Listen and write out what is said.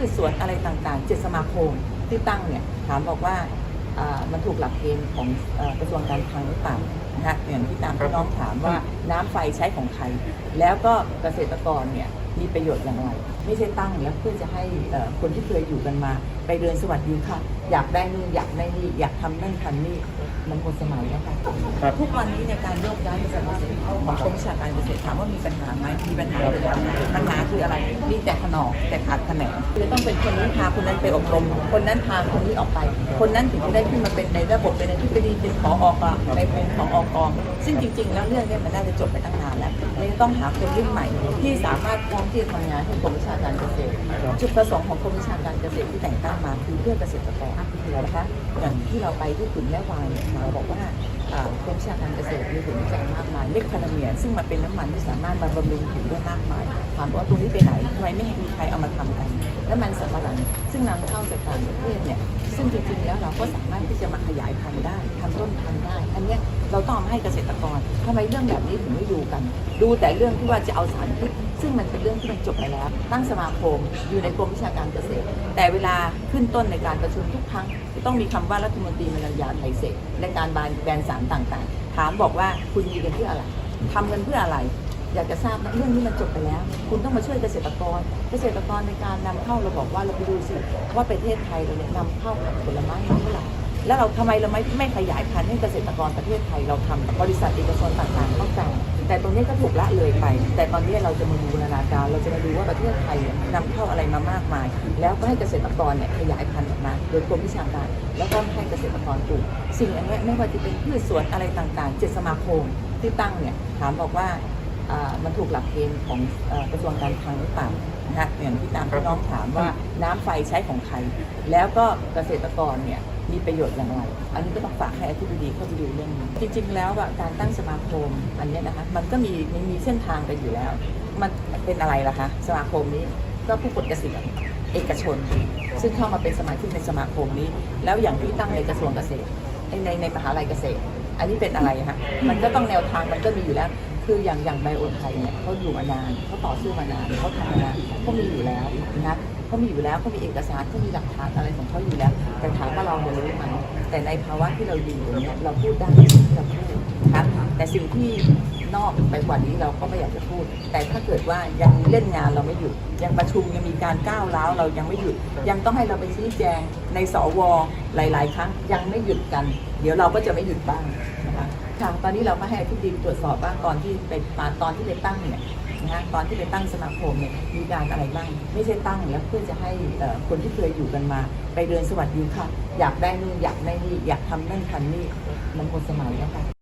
พืชสวนอะไรต่างๆ เจ็ดสมาคมที่ตั้งเนี่ยถามบอกว่ามันถูกหลักเกณฑ์ของกระทรวงการคลังหรือเปล่า นะคะอย่างที่ตามที่น้องถามว่าน้ำไฟใช้ของใคร แล้วก็เกษตรกรเนี่ยมีประโยชน์อย่างไร ไม่ใช่ตั้งแล้วเพื่อจะให้เอ่อคนที่เคยอยู่กันมา ไปเดินสวัสดีค่ะ อยากได้นู่นอยากได้นี่อยากทำนั่นทำนี่มันหมดสมัยแล้วค่ะครับทุกวันนี้ในการโยกย้ายกระทรวงเกษตรของกรมวิชาการเกษตรถามว่ามีปัญหาไหมมีปัญหาเลยปัญหาคืออะไรมีแต่ขนองแต่ขาดแขนงคือต้องเป็นคนนี้พาคนนั้นไปอบรม คนนั้นพาคนนี้ออกไป คนนั้นถึงจะได้ขึ้นมาเป็นในระบบเป็นในที่ปดีเป็นขออกในเป็นของอกองซึ่งจริง ๆ แล้วเรื่องเนี้มันน่าจะจบไปตั้งนานแล้วเราจะต้องหาคนรุ่นใหม่ ที่สามารถพร้อมที่จะทำงานให้กรมวิชาการเกษตรจุดประสงค์ของกรมวิชาการเกษตรที่แต่งตั้งมาคือเพื่อเกษตรกรนะคะอย่างที่เราไปที่ขุนแม่วางเนี่ยเราบอกว่าอ่าการเกษตรมีผลวิจัยมากมายเล็กคานาเมียซึ่งมันเป็นน้ำมันที่สามารถมาบำรุงผิวได้มากมายถามว่าตรงนี้ไปไหนทำไมไม่มีใครเอามาทำกัน แล้วมันสำปะหลังซึ่งนำเข้าจากต่างประเทศเนี่ยซึ่งจริงๆแล้วเราก็สามารถที่จะมาขยายพันธุ์ได้ทำต้นพันธุ์ได้ อันนี้เราต้องให้เกษตรกรทำไมเรื่องแบบนี้ถึงไม่ดูกัน ดูแต่เรื่องที่ว่าจะเอาสารพิษซึ่งมันเป็นเรื่องที่มันจบไปแล้ว ตั้งสมาคมอยู่ในกรมวิชาการเกษตร แต่เวลาขึ้นต้นในการประชุมทุกครั้งจะต้องมีคำว่ารัฐมนตรีมรัญญาไทยเศรษและการบานแบนสารต่างๆ ถามบอกว่าคุณมีกันเพื่ออะไรทำกันเพื่ออะไร อยากจะทราบนะเรื่องนี้มันจบไปแล้ว คุณต้องมาช่วยเกษตรกร เกษตรกรในการนำเข้าเราบอกว่าเราไปดูสิว่าประเทศไทยเราเนี่ยนำเข้าผักผลไม้มาเท่าไหร่ แล้วเราทำไมเราไม่ไม่ขยายพันธุ์ให้เกษตรกรประเทศไทยเราทำบริษัทเอกชนต่างๆต้องการแต่ตรงนี้ก็ถูกละเลยไป แต่ตอนนี้เราจะมาบูรณาการ เราจะมาดูว่าประเทศไทยนี่ยนำเข้าอะไรมามากมาย แล้วก็ให้เกษตรกรเนี่ยขยายพันธุ์ออกมาโดยกรมวิชาการ แล้วก็ให้เกษตรกรปลูกสิ่งอันนี้ไม่ว่าจะเป็นพืชสวนอะไรต่างๆ เจ็ดสมาคมที่ตั้งเนี่ยถามบอกว่า มันถูกหลักเกณฑ์ของเอ่อกระทรวงการคลังหรือเปล่านะคะอย่างที่ตามที่น้องถามว่าน้ำไฟใช้ของใคร แล้วก็เกษตรกรเนี่ยมีประโยชน์อย่างไร อันนี้ก็ต้องฝากให้อธิบดีเข้าไปดูเรื่องนี้ จริง ๆ แล้วอะการตั้งสมาคมอันเนี้ยนะคะ มันก็มีมันมีเส้นทางกันอยู่แล้ว มันเป็นอะไรล่ะคะ สมาคมนี้ก็ผู้กดเกษียณเอกชน ซึ่งเข้ามาเป็นสมาชิกในสมาคมนี้ แล้วอย่างที่ตั้งในกระทรวงเกษตรในในในมหาลัยเกษตร อันนี้เป็นอะไรคะมันก็ต้องแนวทางมันก็มีอยู่แล้ว คืออย่างอย่างไบโอไทยเนี่ยเขาอยู่มานานเขาต่อสู้มานานเขาทำมานานเขามีอยู่แล้วนะเขามีอยู่แล้วเขามีเอกสารเขามีหลักฐานอะไรของเขาอยู่แล้ว แต่ถามว่าเราเนี่ยรู้ไหมแต่ในภาวะที่เราอยู่อย่างเนี้ยเราพูดได้เราพูดครับ แต่สิ่งที่นอกไปกว่านี้เราก็ไม่อยากจะพูด แต่ถ้าเกิดว่ายังเล่นงานเราไม่หยุด ยังประชุมยังมีการก้าวร้าวเรายังไม่หยุด ยังต้องให้เราไปชี้แจงในสวหลาย ๆ ครั้งยังไม่หยุดกัน เดี๋ยวเราก็จะไม่หยุดบ้าง อนนี้เราก็ให้อธิบดีตรวจสอบว่าตอนที่ไปตอนที่ไปตั้งเนี่ยนะคะตอนที่ไปตั้งสมาคมเนี่ยมีการอะไรบ้างไม่ใช่ตั้งแล้วเพื่อจะให้คนที่เคยอยู่กันมา ไปเดินสวัสดีค่ะ อยากได้นู่นอยากได้นี่อยากทำนั่นทำนี่มันหมดสมัยแล้วค่ะ